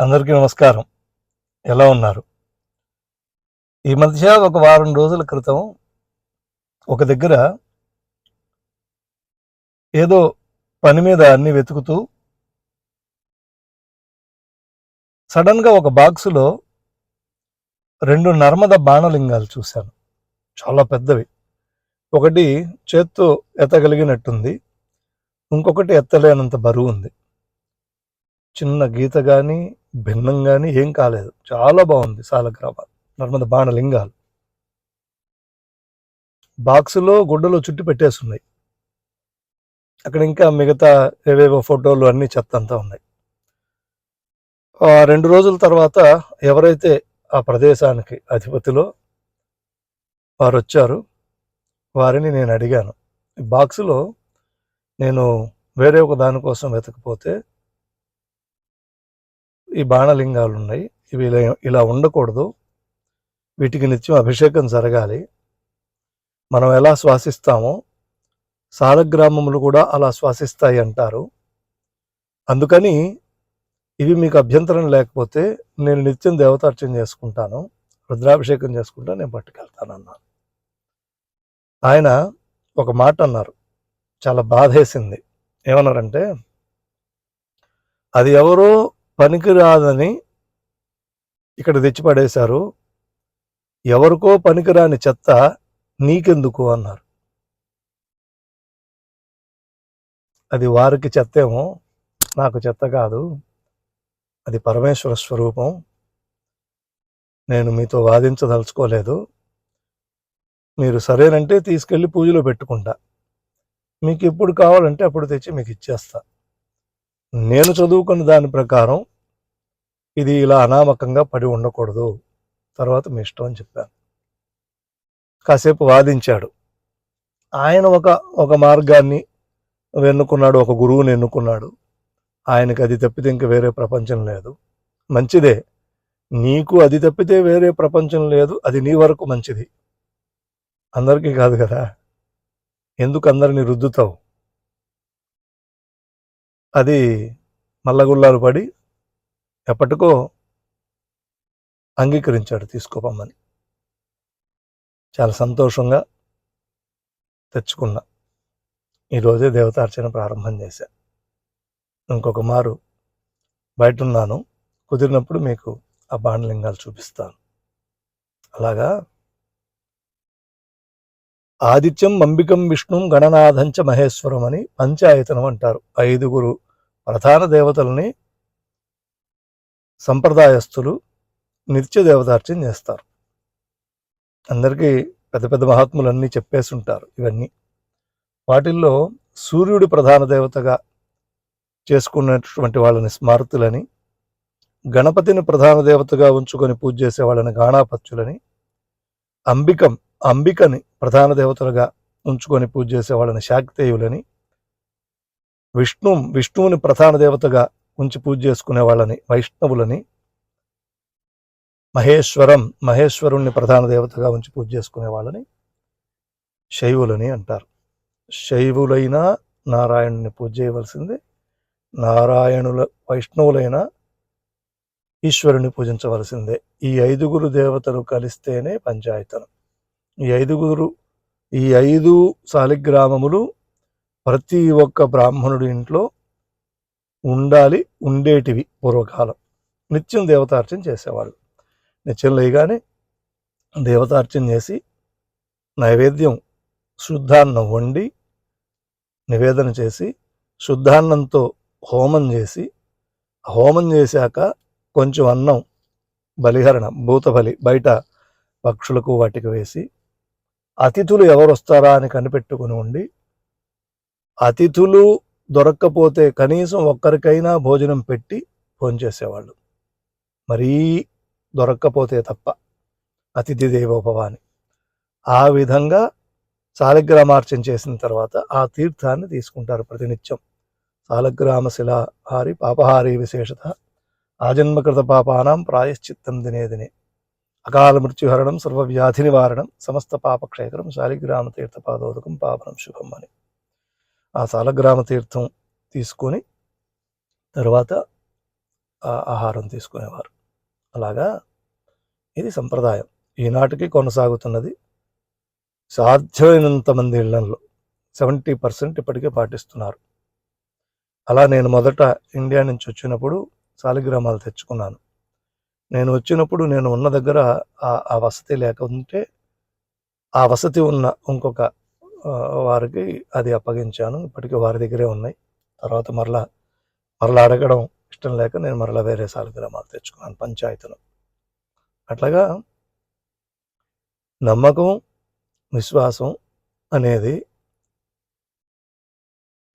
అందరికీ నమస్కారం. ఎలా ఉన్నారు? ఈ మధ్య ఒక వారం రోజుల క్రితం ఒక దగ్గర ఏదో పని మీద అన్ని వెతుకుతూ సడన్గా ఒక బాక్సులో రెండు నర్మద బాణలింగాలు చూశాను. చాలా పెద్దవి. ఒకటి చేత్తో ఎత్తగలిగినట్టుంది. ఇంకొకటి ఎత్తలేనంత బరువు ఉంది. చిన్న గీత కానీ భిన్నం కానీ ఏం కాలేదు. చాలా బాగుంది సాలగ్రామ నర్మద బాణలింగాలు. బాక్సులో గుడ్డలో చుట్టి పెట్టేస్తున్నాయి అక్కడ ఇంకా మిగతా ఏవేవో ఫోటోలు అన్నీ చెత్త అంతా ఉన్నాయి. ఆ రెండు రోజుల తర్వాత ఎవరైతే ఆ ప్రదేశానికి అధిపతిలో వారు వచ్చారు వారిని నేను అడిగాను. ఈ బాక్సులో నేను వేరే ఒక దానికోసం వెతకపోతే ఈ బాణలింగాలు ఉన్నాయి ఇవి ఇలా ఇలా ఉండకూడదు. వీటికి నిత్యం అభిషేకం జరగాలి. మనం ఎలా శ్వాసిస్తామో సాలగ్రామములు కూడా అలా శ్వాసిస్తాయి అంటారు. అందుకని ఇవి మీకు అభ్యంతరం లేకపోతే నేను నిత్యం దేవతార్చన చేసుకుంటాను. రుద్రాభిషేకం చేసుకుంటా నేను పట్టుకెళ్తాను అన్నాను ఆయన ఒక మాట అన్నారు. చాలా బాధేసింది. ఏమన్నారంటే అది ఎవరో పనికిరాదని ఇక్కడ తెచ్చిపడేశారు. ఎవరికో పనికిరాని చెత్త నీకెందుకు అన్నారు. అది వారికి చెత్తేమో నాకు చెత్త కాదు. అది పరమేశ్వర స్వరూపం. నేను మీతో వాదించదలుచుకోలేదు. మీరు సరేనంటే తీసుకెళ్ళి పూజలో పెట్టుకుంటా. మీకు ఎప్పుడు కావాలంటే అప్పుడు తెచ్చి మీకు ఇచ్చేస్తా. నేను చదువుకున్న దాని ప్రకారం ఇది ఇలా అనామకంగా పడి ఉండకూడదు. తర్వాత మీ ఇష్టం అని చెప్పాను. కాసేపు వాదించాడు. ఆయన ఒక ఒక మార్గాన్ని ఎన్నుకున్నాడు ఒక గురువుని ఎన్నుకున్నాడు. ఆయనకి అది తప్పితే ఇంక వేరే ప్రపంచం లేదు. మంచిదే. నీకు అది తప్పితే వేరే ప్రపంచం లేదు. అది నీ వరకు మంచిది. అందరికీ కాదు కదా? ఎందుకు అందరిని రుద్దుతావు? అది మల్లగుల్లాలు పడి ఎప్పటికో అంగీకరించాడు తీసుకోపమ్మని. చాలా సంతోషంగా తెచ్చుకున్నా. ఈరోజే దేవతార్చన ప్రారంభం చేశా. ఇంకొక మారు బయట ఉన్నాను కుదిరినప్పుడు మీకు ఆ బాణలింగాలు చూపిస్తాను. అలాగా? ఆదిత్యం అంబికం విష్ణుం గణనాథంచ మహేశ్వరం అని పంచాయతనం అంటారు. ఐదుగురు ప్రధాన దేవతల్ని సంప్రదాయస్తులు నిత్య దేవతార్చన చేస్తారు. అందరికీ పెద్ద పెద్ద మహాత్ములు అన్నీ చెప్పేసి ఉంటారు ఇవన్నీ. వాటిల్లో సూర్యుడు ప్రధాన దేవతగా చేసుకున్నటువంటి వాళ్ళని స్మారతులని గణపతిని ప్రధాన దేవతగా ఉంచుకొని పూజ చేసే వాళ్ళని గాణాపత్యులని అంబికం అంబికని ప్రధాన దేవతలుగా ఉంచుకొని పూజ చేసే వాళ్ళని శాక్తేయులని విష్ణు విష్ణువుని ప్రధాన దేవతగా ఉంచి పూజ చేసుకునే వాళ్ళని వైష్ణవులని మహేశ్వరం మహేశ్వరుణ్ణి ప్రధాన దేవతగా ఉంచి పూజ చేసుకునే వాళ్ళని శైవులని అంటారు. శైవులైనా నారాయణుని పూజ చేయవలసింది. నారాయణుల వైష్ణవులైన ఈశ్వరుని పూజించవలసిందే. ఈ ఐదుగురు దేవతలు కలిస్తేనే పంచాయతనం. ఈ ఐదుగురు ఈ ఐదు సాలిగ్రామములు ప్రతి ఒక్క బ్రాహ్మణుడి ఇంట్లో ఉండాలి ఉండేటివి పూర్వకాలం. నిత్యం దేవతార్చన చేసేవాళ్ళు నిత్యం లేగానే దేవతార్చన చేసి నైవేద్యం శుద్ధాన్నం వండి నివేదన చేసి శుద్ధాన్నంతో హోమం చేసి హోమం చేశాక కొంచెం అన్నం బలిహరణ భూతబలి బయట పక్షులకు వాటికి వేసి అతిథులు ఎవరు వస్తారా అని కనిపెట్టుకుని ఉండి అతిథులు దొరక్కపోతే కనీసం ఒక్కరికైనా భోజనం పెట్టి భోంచేసేవాళ్ళు మరీ దొరక్కపోతే తప్ప అతిథి దేవోభవాని ఆ విధంగా సాలగ్రామార్చన చేసిన తర్వాత ఆ తీర్థాన్ని తీసుకుంటారు ప్రతినిత్యం. శాలగ్రామ శిలాహారి పాపహారి విశేషత ఆజన్మకృత పాపానాం ప్రాయశ్చిత్తం దినే దినే. అకాల మృత్యుహరణం సర్వవ్యాధి నివారణం సమస్త పాపక్షేకరం శాలిగ్రామ తీర్థపాదోదకం పాపనం శుభం అని. ఆ శాలగ్రామ తీర్థం తీసుకొని తర్వాత ఆ, ఆహారం తీసుకునేవారు. అలాగా ఇది సంప్రదాయం. ఈనాటికి కొనసాగుతున్నది సాధ్యమైనంత మంది ఇళ్ళలో సెవెంటీ పర్సెంట్ ఇప్పటికే పాటిస్తున్నారు. అలా నేను మొదట ఇండియా నుంచి వచ్చినప్పుడు సాలిగ్రామాలు తెచ్చుకున్నాను. నేను వచ్చినప్పుడు నేను ఉన్న దగ్గర ఆ- వసతి లేకుంటే ఆ వసతి ఉన్న ఇంకొక వారికి అది అప్పగించాను. ఇప్పటికీ వారి దగ్గరే ఉన్నాయి. తర్వాత మరలా మరలా అడగడం ఇష్టం లేక నేను మరలా వేరే సాలిగ్రామాలు తెచ్చుకున్నాను పంచాయతీలో. అట్లాగా నమ్మకం విశ్వాసం అనేది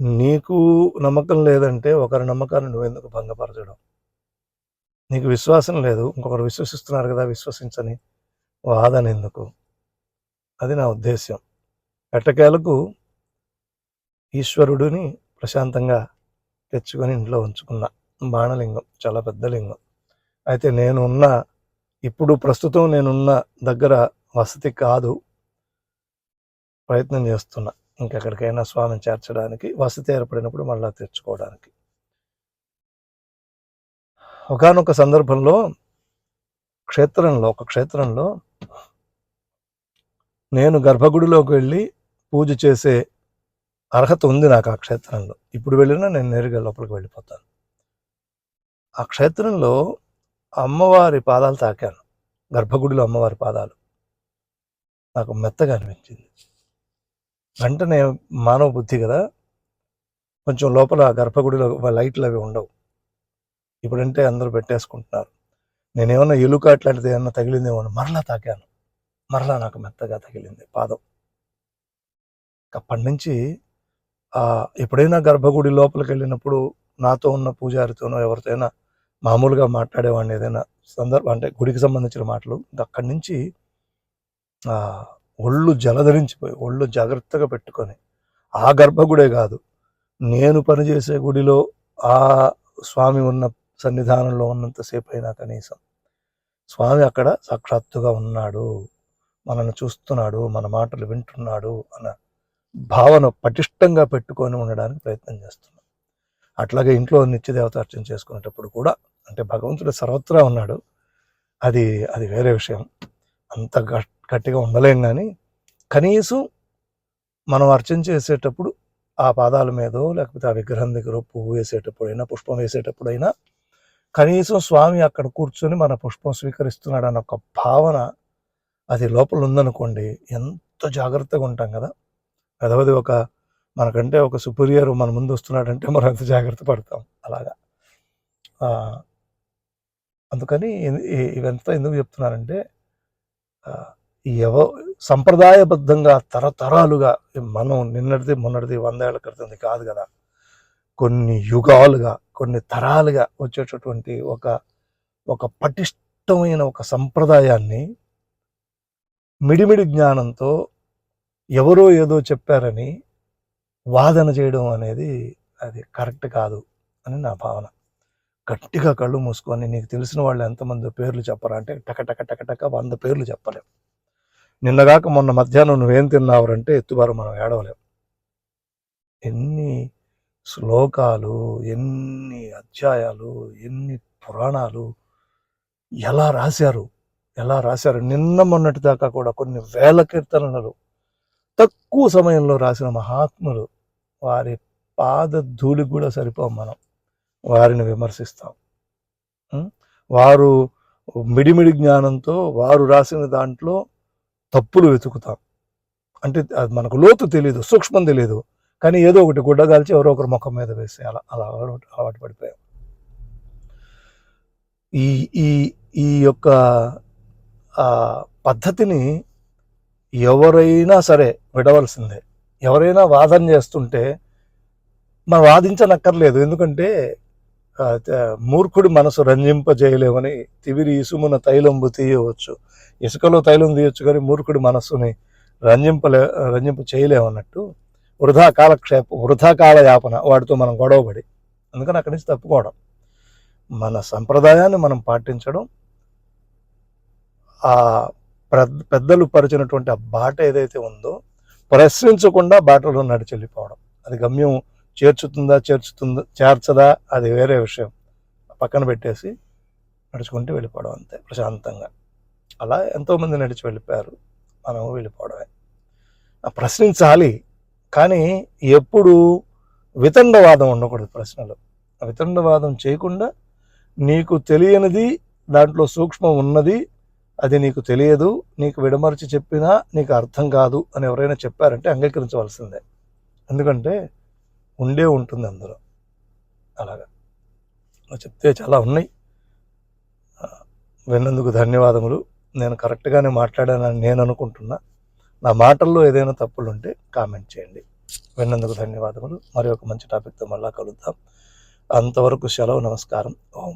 నీకు నమ్మకం లేదంటే ఒకరి నమ్మకాన్ని నువ్వు ఎందుకు భంగపరచడం? నీకు విశ్వాసం లేదు. ఇంకొకరు విశ్వసిస్తున్నారు కదా విశ్వసించని వాదన ఎందుకు? అది నా ఉద్దేశ్యం. ఎట్టకేలకు ఈశ్వరుడిని ప్రశాంతంగా తెచ్చుకొని ఇంట్లో ఉంచుకున్న బాణలింగం చాలా పెద్ద లింగం. అయితే నేనున్న ఇప్పుడు ప్రస్తుతం నేనున్న దగ్గర వసతి కాదు ప్రయత్నం చేస్తున్నా. ఇంకెక్కడికైనా స్వామిని చేర్చడానికి వసతి ఏర్పడినప్పుడు మళ్ళా తెచ్చుకోవడానికి. ఒకనొక సందర్భంలో క్షేత్రంలో ఒక క్షేత్రంలో నేను గర్భగుడిలోకి వెళ్ళి పూజ చేసే అర్హత ఉంది నాకు ఆ క్షేత్రంలో. ఇప్పుడు వెళ్ళినా నేను నేరుగా లోపలికి వెళ్ళిపోతాను. ఆ క్షేత్రంలో అమ్మవారి పాదాలు తాకాను. గర్భగుడిలో అమ్మవారి పాదాలు. నాకు మెత్తగా అనిపించింది. వెంటనే మానవ బుద్ధి కదా. కొంచెం లోపల గర్భగుడిలో లైట్లు అవి ఉండవు. ఇప్పుడంటే అందరూ పెట్టేసుకుంటున్నారు. నేనేమన్నా ఎలుక అట్లాంటిది ఏమన్నా తగిలిందేమో మరలా తాకాను. మరలా నాకు మెత్తగా తగిలింది పాదం. అప్పటి నుంచి ఎప్పుడైనా గర్భగుడి లోపలికి వెళ్ళినప్పుడు నాతో ఉన్న పూజారితోనో ఎవరితోనైనా మామూలుగా మాట్లాడేవాడిని ఏదైనా సందర్భం అంటే గుడికి సంబంధించిన మాటలు అక్కడి నుంచి ఒళ్ళు జలధరించిపోయి ఒళ్ళు జాగ్రత్తగా పెట్టుకొని ఆ గర్భగుడే కాదు నేను పనిచేసే గుడిలో ఆ స్వామి ఉన్న సన్నిధానంలో ఉన్నంతసేపు అయినా కనీసం స్వామి అక్కడ సాక్షాత్తుగా ఉన్నాడు మనల్ని చూస్తున్నాడు మన మాటలు వింటున్నాడు అన్న భావన పటిష్టంగా పెట్టుకొని ఉండడానికి ప్రయత్నం చేస్తున్నాం. అట్లాగే ఇంట్లో నిత్యదేవత అర్చన చేసుకునేటప్పుడు కూడా అంటే భగవంతుడు సర్వత్రా ఉన్నాడు. అది అది వేరే విషయం. అంత గట్- గట్టిగా ఉండలేం కానీ కనీసం మనం అర్చన చేసేటప్పుడు ఆ పాదాల మీదో లేకపోతే ఆ విగ్రహం దగ్గర పువ్వు వేసేటప్పుడైనా పుష్పం వేసేటప్పుడైనా కనీసం స్వామి అక్కడ కూర్చొని మన పుష్పం స్వీకరిస్తున్నాడు అన్న ఒక భావన అది లోపల ఉందనుకోండి ఎంత జాగ్రత్తగా ఉంటాం కదా. అదవది ఒక మనకంటే ఒక సుపీరియర్ మన ముందు వస్తున్నాడంటే మనం ఎంత జాగ్రత్త పడతాం. అలాగా. అందుకని ఇవంతా ఎందుకు చెప్తున్నానంటే ఎవో ఎవ సంప్రదాయబద్ధంగా తరతరాలుగా మనం నిన్నటిది మొన్నటిది వందేళ్ళ క్రితంది కాదు కదా. కొన్ని యుగాలుగా కొన్ని తరాలుగా వచ్చేటటువంటి ఒక ఒక పటిష్టమైన ఒక సంప్రదాయాన్ని మిడిమిడి జ్ఞానంతో ఎవరో ఏదో చెప్పారని వాదన చేయడం అనేది అది కరెక్ట్ కాదు అని నా భావన. గట్టిగా కళ్ళు మూసుకొని నీకు తెలిసిన వాళ్ళు ఎంతమంది పేర్లు చెప్పరా అంటే టక టక టక టక వంద పేర్లు చెప్పలేం. నిన్నగాక మొన్న మధ్యాహ్నం నువ్వేం తిన్నావరంటే ఎత్తుబారు మనం ఏడవలేం. ఎన్ని శ్లోకాలు ఎన్ని అధ్యాయాలు ఎన్ని పురాణాలు ఎలా రాశారు ఎలా రాశారు? నిన్న మొన్నటి దాకా కూడా కొన్ని వేల కీర్తనలు తక్కువ సమయంలో రాసిన మహాత్ములు వారి పాద ధూళి కూడా సరిపోం మనం. వారిని విమర్శిస్తాం. వారు మిడిమిడి జ్ఞానంతో వారు రాసిన దాంట్లో తప్పులు వెతుకుతాం. అంటే అది మనకు లోతు తెలియదు సూక్ష్మం తెలియదు కానీ ఏదో ఒకటి గుడ్డ కాల్చి ఎవరో ఒకరు ముఖం మీద వేసి అలా అలా అలవాటు పడిపోయాం. ఈ ఈ ఈ యొక్క పద్ధతిని ఎవరైనా సరే విడవలసిందే. ఎవరైనా వాదన చేస్తుంటే మనం వాదించనక్కర్లేదు. ఎందుకంటే మూర్ఖుడి మనసు రంజింపజేయలేమని తివిరి ఇసుమున తైలంబు తీయవచ్చు. ఇసుకలో తైలం తీయవచ్చు కానీ మూర్ఖుడి మనస్సుని రంజింపలే రంజింప చేయలేమన్నట్టు వృధా కాలక్షేపం వృధా కాల యాపన వాడితో మనం గొడవపడి అందుకని అక్కడి నుంచి తప్పుకోవడం. మన సంప్రదాయాన్ని మనం పాటించడం ఆ పెద్దలు పరిచినటువంటి ఆ బాట ఏదైతే ఉందో ప్రశ్నించకుండా బాటలో నడిచి వెళ్ళిపోవడం. అది గమ్యం చేర్చుతుందా చేర్చుతుందా చేర్చదా అది వేరే విషయం. పక్కన పెట్టేసి నడుచుకుంటూ వెళ్ళిపోవడం అంతే ప్రశాంతంగా. అలా ఎంతోమంది నడిచి వెళ్ళిపోయారు మనం వెళ్ళిపోవడమే. ఆ ప్రశ్నించాలి కానీ ఎప్పుడు వితండవాదం ఉండకూడదు ప్రశ్నలు. ఆ వితండవాదం చేయకుండా నీకు తెలియనిది దాంట్లో సూక్ష్మం ఉన్నది అది నీకు తెలియదు నీకు విడమర్చి చెప్పినా నీకు అర్థం కాదు అని ఎవరైనా చెప్పారంటే అంగీకరించవలసిందే. ఎందుకంటే ఉండే ఉంటుంది అందులో. అలాగా. చెప్తే చాలా ఉన్నాయి. విన్నందుకు ధన్యవాదములు. నేను కరెక్ట్గానే మాట్లాడానని నేను అనుకుంటున్నా. నా మాటల్లో ఏదైనా తప్పులుంటే కామెంట్ చేయండి. విన్నందుకు ధన్యవాదములు. మరి ఒక మంచి టాపిక్తో మళ్ళా కలుద్దాం. అంతవరకు సెలవు నమస్కారం. ఓం.